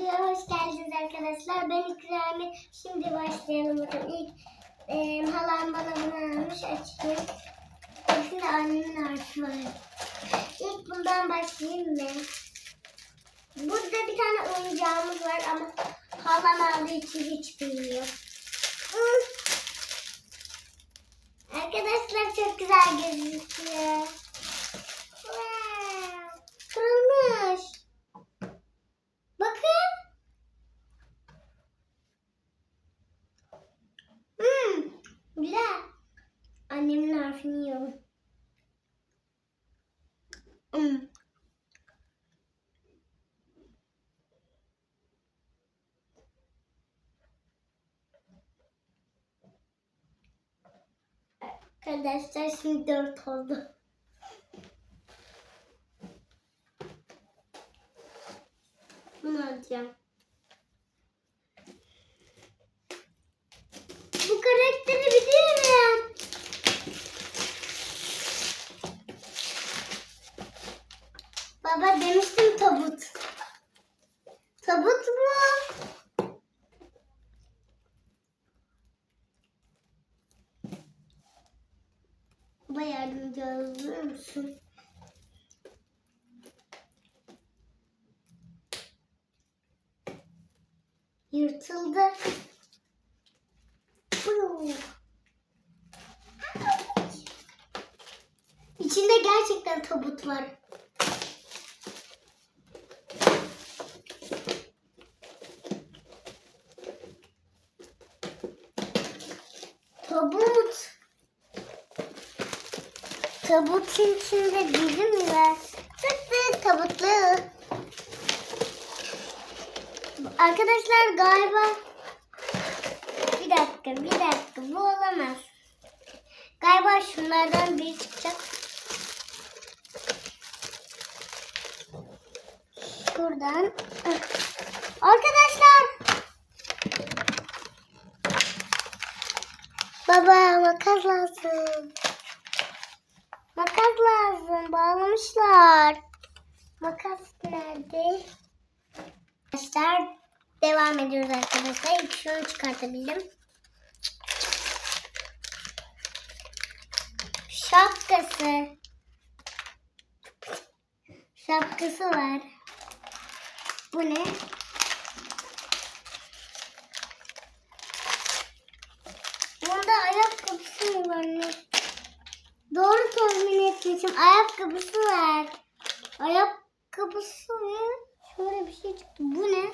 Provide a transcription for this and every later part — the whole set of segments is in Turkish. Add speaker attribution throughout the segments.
Speaker 1: videoya hoş geldiniz arkadaşlar. Ben İkrami. Şimdi başlayalım bakalım. İlk e, halam bana bunu almış. Açayım. Hepsinde annemin harfi var. İlk bundan başlayayım mı? Burada bir tane oyuncağımız var ama halam aldığı için hiç bilmiyor. Arkadaşlar çok güzel gözüküyor. Arkadaşlar şimdi dört oldu. Bunu alacağım. Bu karakteri biliyorum. Baba demiştim tabut. Tabut mu? Baba yardımcı olur musun? Yırtıldı. İçinde gerçekten tabut var. Tabut. Tabutun içinde biri mi var? Tık tabutlu. Arkadaşlar galiba bir dakika bir dakika bu olamaz. Galiba şunlardan biri çıkacak. Şuradan. Arkadaşlar. Baba makas lazım. Makas Bağlamışlar. Makas nerede? Arkadaşlar devam ediyoruz arkadaşlar. İlk şunu çıkartabildim. Şapkası. Şapkası var. Bu ne? Bunda ayakkabısı var ne? Ayakkabısı var. Ayakkabısı mı? Şöyle bir şey çıktı. Bu ne?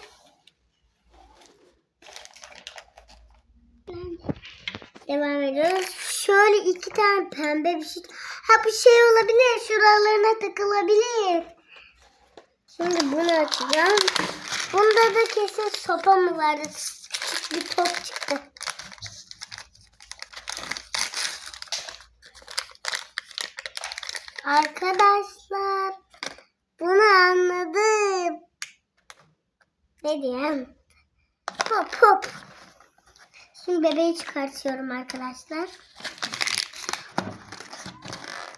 Speaker 1: Devam ediyoruz. Şöyle iki tane pembe bir şey. Ha bu şey olabilir. Şuralarına takılabilir. Şimdi bunu açacağım. Bunda da kesin sopa mı vardı? Bir top çıktı. Arkadaşlar bunu anladım. Ne diyeyim? Hop hop. Şimdi bebeği çıkartıyorum arkadaşlar.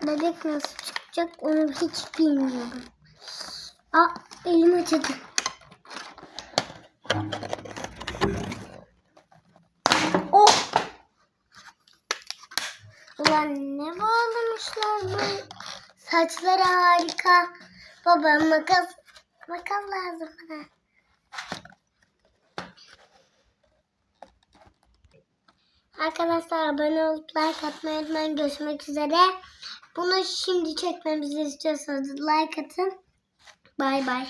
Speaker 1: Bebek nasıl çıkacak onu hiç bilmiyorum. Aa elim acıdı. Oh! Ulan ne bağlamışlar bu? Saçları harika. Baba makas makas lazım bana. Arkadaşlar abone olup like atmayı unutmayın. Görüşmek üzere. Bunu şimdi çekmemizi istiyorsanız like atın. Bay bay.